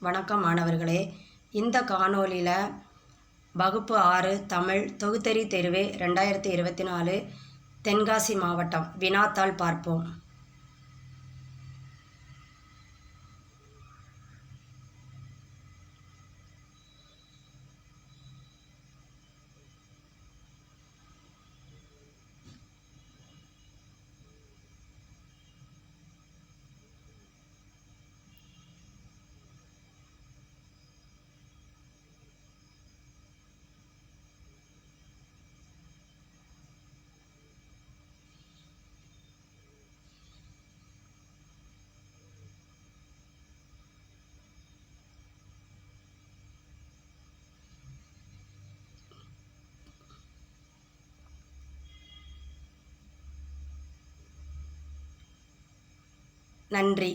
வணக்கம் மாணவர்களே. இந்த காணொளியில் வகுப்பு ஆறு தமிழ் தொகுத்தறி தெருவே ரெண்டாயிரத்தி இருபத்தி நாலு தென்காசி மாவட்டம் வினாத்தாள் பார்ப்போம். நன்றி.